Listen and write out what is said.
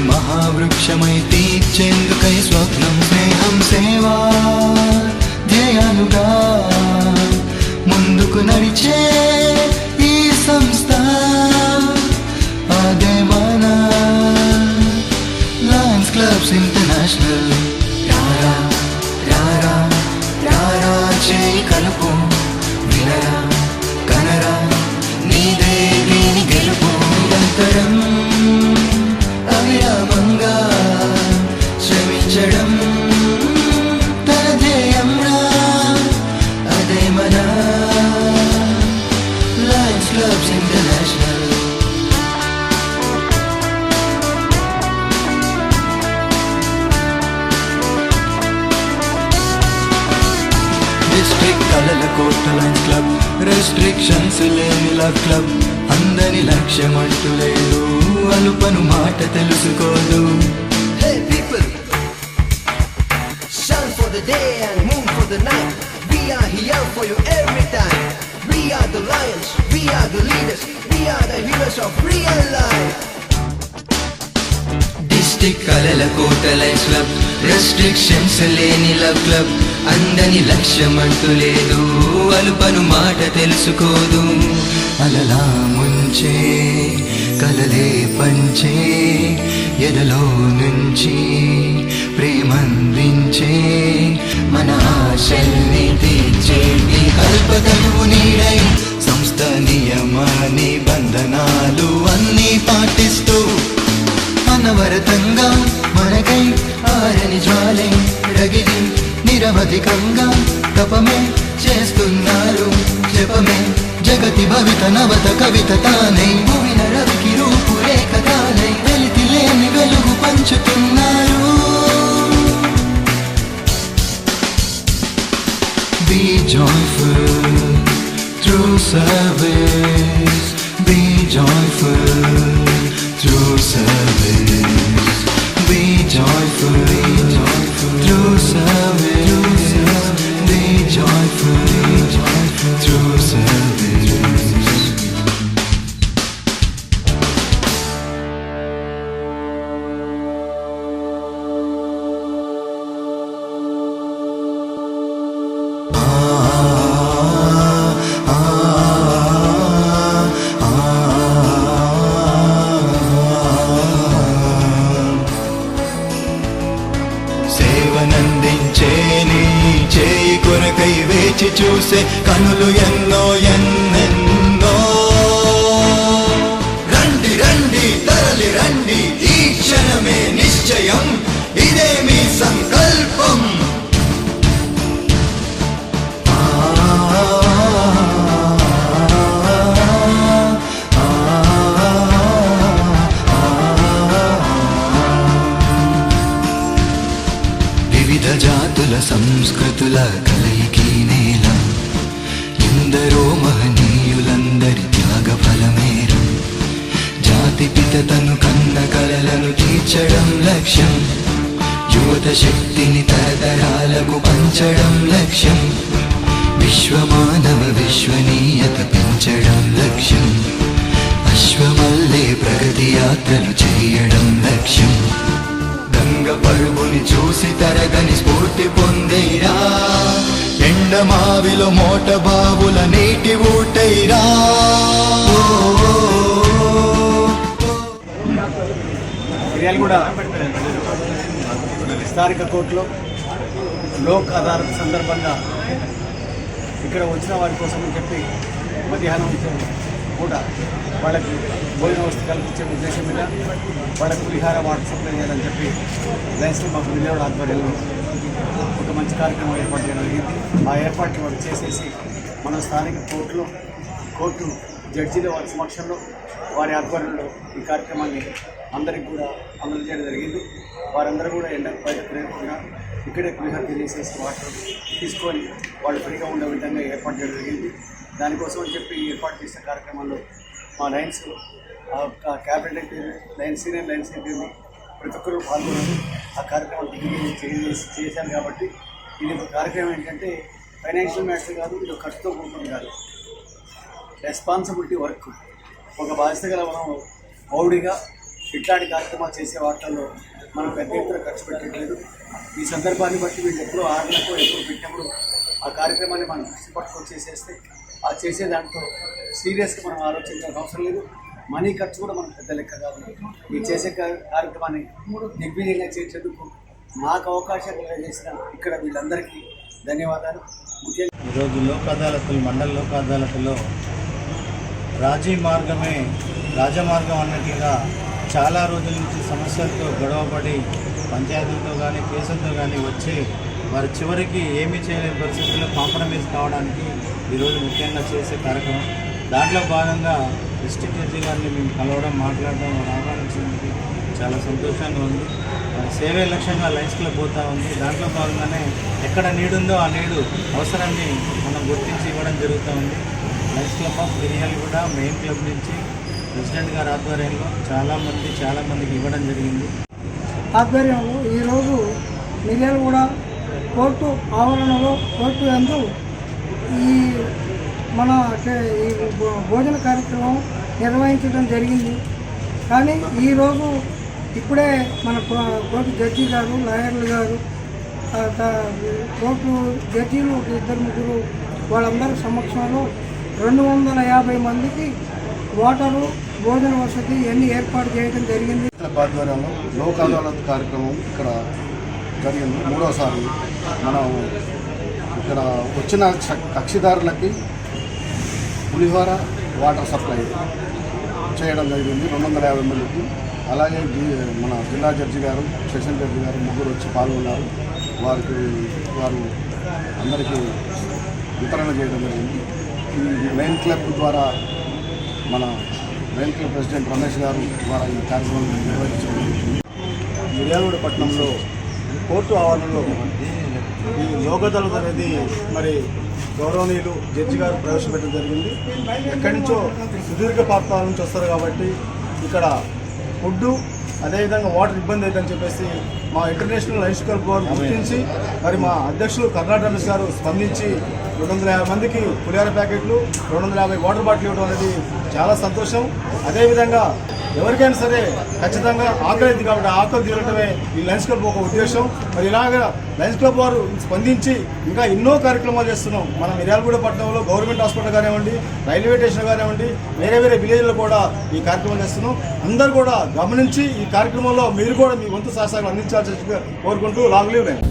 మహావృక్షమై తీర్చేందుకై స్వప్నం స్నేహం సేవా ధ్యేయానుగా ముందుకు నడిచే ఈ సంస్థ. అదే మన Lions Clubs International coastline club. Restrictions లేని లవ్ క్లబ్. అందరి లక్ష్యం అంటూ లేదు. అలుపను మాట తెలుసుకోదు. డిస్టిక్ కలల కోటలైన్ క్లబ్. రెస్ట్రిక్షన్స్ లేని లవ్ క్లబ్. అందని లక్ష్యం లేదు. అలుపను మాట తెలుసుకోదు. అలలా ముంచే కలలే పంచే ఎదలో నుంచి ప్రేమందించే మన ఆశల్ని తీర్చేటి కల్పతను నీడై సంస్థ నియమ నిబంధనాలు నిరవధికంగా తపమే చేస్తున్నారు జపమే జగతి భవిత నవత కవిత తానై భువిన రవికి రూపురేఖ తానై వెలితి లేని వెలుగు పంచుతున్నారు Be joyful through service. Be joyful through service. Be joyful, be joyful through service. కొరకై వేచి చూసే కనులు ఎన్నో ఎన్నో యువత శక్తిని తరతరాలకు పంచడం లక్ష్యం. విశ్వమానవ విశ్వనీయత పెంచడం లక్ష్యం. అశ్వమల్లే ప్రగతి యాత్రలు చేయడం లక్ష్యం. గంగ పరుగుని చూసి తరగని స్ఫూర్తి పొందేరా ఎండమావిలో మోట బావుల నీటి ఊటైరా. మిర్యాలగూడ స్థానిక కోర్టులో లోక్ అదాలత్ సందర్భంగా ఇక్కడ వచ్చిన వారి కోసం అని చెప్పి మధ్యాహ్నం కూడా వాళ్ళకి భోజన వస్తు కల్పించే ఉద్దేశం మీద వాళ్ళకు విహార వాటర్ సప్లై చేయాలని చెప్పి లైన్స్ మాకు విజయవాడ ఆధ్వర్యంలో ఒక మంచి కార్యక్రమం ఏర్పాటు చేయడం జరిగింది. ఆ ఏర్పాట్లు వాళ్ళు చేసేసి మన స్థానిక కోర్టులో కోర్టు జడ్జీల వారి సమక్షంలో వారి ఆధ్వర్యంలో ఈ కార్యక్రమాన్ని అందరికి కూడా అమలు చేయడం జరిగింది. వారందరూ కూడా ఎండ బయట తిరగకుండా ఇక్కడే పులిహోర తెలియజేసి వాటర్ తీసుకొని వాళ్ళు ఫ్రీగా ఉండే విధంగా ఏర్పాటు చేయడం జరిగింది. దానికోసం అని చెప్పి ఏర్పాటు చేసిన కార్యక్రమంలో మా లైన్స్ ఆ క్యాబినెట్ అయితే లైన్ సీనియర్ లైన్స్ అయితే ప్రతి ఒక్కరూ పాల్గొన్నారు ఆ కార్యక్రమం చేశాను చేసి కాబట్టి ఇది ఒక కార్యక్రమం ఏంటంటే ఫైనాన్షియల్ మ్యాటర్ కాదు ఇది ఖర్చుతో కూడుకుని కాదు. Responsibility work. ఒక బాధ్యత గల మనం పౌడిగా ఇట్లాంటి కార్యక్రమాలు చేసే వాటిల్లో మనం పెద్ద ఎత్తున ఖర్చు పెట్టట్లేదు. ఈ సందర్భాన్ని బట్టి వీళ్ళు ఎప్పుడో ఆడినప్పుడు ఎప్పుడు పెట్టినప్పుడు ఆ కార్యక్రమాన్ని మనం దృష్టి పట్టుకొని చేసేస్తే ఆ చేసే దాంట్లో సీరియస్గా మనం ఆలోచించాల్సిన అవసరం లేదు. మనీ ఖర్చు కూడా మనం పెద్ద లెక్క కాదు. ఈ చేసే కార్యక్రమాన్ని నిర్వీర్యంగా చేసేందుకు మాకు అవకాశం చేసిన ఇక్కడ వీళ్ళందరికీ ధన్యవాదాలు. ముఖ్యంగా ఈరోజు లోక్ అదాలతులు మండల లోక్ అదాలతులో రాజీ మార్గమే రాజమార్గం అన్నట్లుగా చాలా రోజుల నుంచి సమస్యలతో గొడవపడి పంచాయతీలతో కానీ కేసులతో కానీ వచ్చి వారి చివరికి ఏమీ చేయలేని పరిస్థితుల్లో కాంప్రమైజ్ కావడానికి ఈరోజు ముఖ్యంగా చేసే కార్యక్రమం. దాంట్లో భాగంగా డిస్ట్రిక్ట్ జడ్జి గారిని మేము కలవడం మాట్లాడడం ఆహ్వానించడానికి చాలా సంతోషంగా ఉంది. సేవే లక్ష్యంగా లైన్స్ క్లబ్ పోతా ఉంది. దాంట్లో భాగంగానే ఎక్కడ నీడుందో ఆ నీడు అవసరాన్ని మనం గుర్తించి ఇవ్వడం జరుగుతూ ఉంది. లైన్స్ క్లబ్ ఆఫ్ మిరియాలు కూడా మెయిన్ క్లబ్ నుంచి ప్రెసిడెంట్ గారి ఆధ్వర్యంలో చాలామంది చాలామందికి ఇవ్వడం జరిగింది. ఆధ్వర్యంలో ఈరోజు మిర్యాలగూడ కోర్టు ఆవరణలో కోర్టు ఎందు ఈ మన ఈ భో- భోజన కార్యక్రమం నిర్వహించడం జరిగింది. కానీ ఈరోజు ఇప్పుడే మన కోర్టు జడ్జి గారు లాయర్లు గారు కోర్టు జడ్జీలు ఇద్దరు ముగ్గురు వాళ్ళందరి సమక్షంలో రెండు వందల యాభై మందికి వాటరు భోజన వసతి ఇవన్నీ ఏర్పాటు చేయడం జరిగింది? ఆధ్వర్యంలో లోక్ అదాలత్ కార్యక్రమం ఇక్కడ జరిగింది మూడోసారి. మనం ఇక్కడ వచ్చిన కక్షిదారులకి పులిహోర వాటర్ సప్లై చేయడం జరిగింది రెండు వందల యాభై మందికి. అలాగే మన జిల్లా జడ్జి గారు సెషన్ జడ్జి గారు ముగ్గురు వచ్చి పాల్గొన్నారు. వారికి వారు అందరికీ వితరణ చేయడం జరిగింది. ఈ మెయిన్ క్లబ్ ద్వారా మన రైల్వే ప్రెసిడెంట్ రమేష్ గారు ద్వారా ఈ కార్యక్రమం నిర్వహించారు. మిర్యాలగూడ పట్టణంలో కోర్టు ఆవరణలో ఈ యోగదళత అనేది మరి గౌరవనీయులు జడ్జి గారు ప్రవేశపెట్టడం జరిగింది. ఎక్కడి నుంచో సుదీర్ఘ ప్రాంతాల నుంచి వస్తారు కాబట్టి ఇక్కడ ఫుడ్డు అదేవిధంగా వాటర్ ఇబ్బంది అవుతుందని చెప్పేసి మా ఇంటర్నేషనల్ లైన్స్ క్లబ్ వారు గుర్తించి మరి మా అధ్యక్షులు కర్ణాటక గారు స్పందించి రెండు వందల యాభై మందికి పులిహార ప్యాకెట్లు రెండు వందల యాభై వాటర్ బాటిల్ ఇవ్వడం అనేది చాలా సంతోషం. అదేవిధంగా ఎవరికైనా సరే ఖచ్చితంగా ఆకలి అయింది కాబట్టి ఆకలి తీరటమే ఈ లయన్స్ క్లబ్ ఒక ఉద్దేశం. మరి ఇలాగా లయన్స్ క్లబ్ వారు స్పందించి ఇంకా ఎన్నో కార్యక్రమాలు చేస్తున్నాం. మనం మిర్యాలగూడ పట్టణంలో గవర్నమెంట్ హాస్పిటల్ కానివ్వండి రైల్వే స్టేషన్ కానివ్వండి వేరే వేరే విలేజ్లో కూడా ఈ కార్యక్రమాలు చేస్తున్నాం. అందరూ కూడా గమనించి ఈ కార్యక్రమంలో మీరు కూడా మీ వంతు సహసారం అందించాల్సి కోరుకుంటూ లాంగ్ లీవ్ నేను.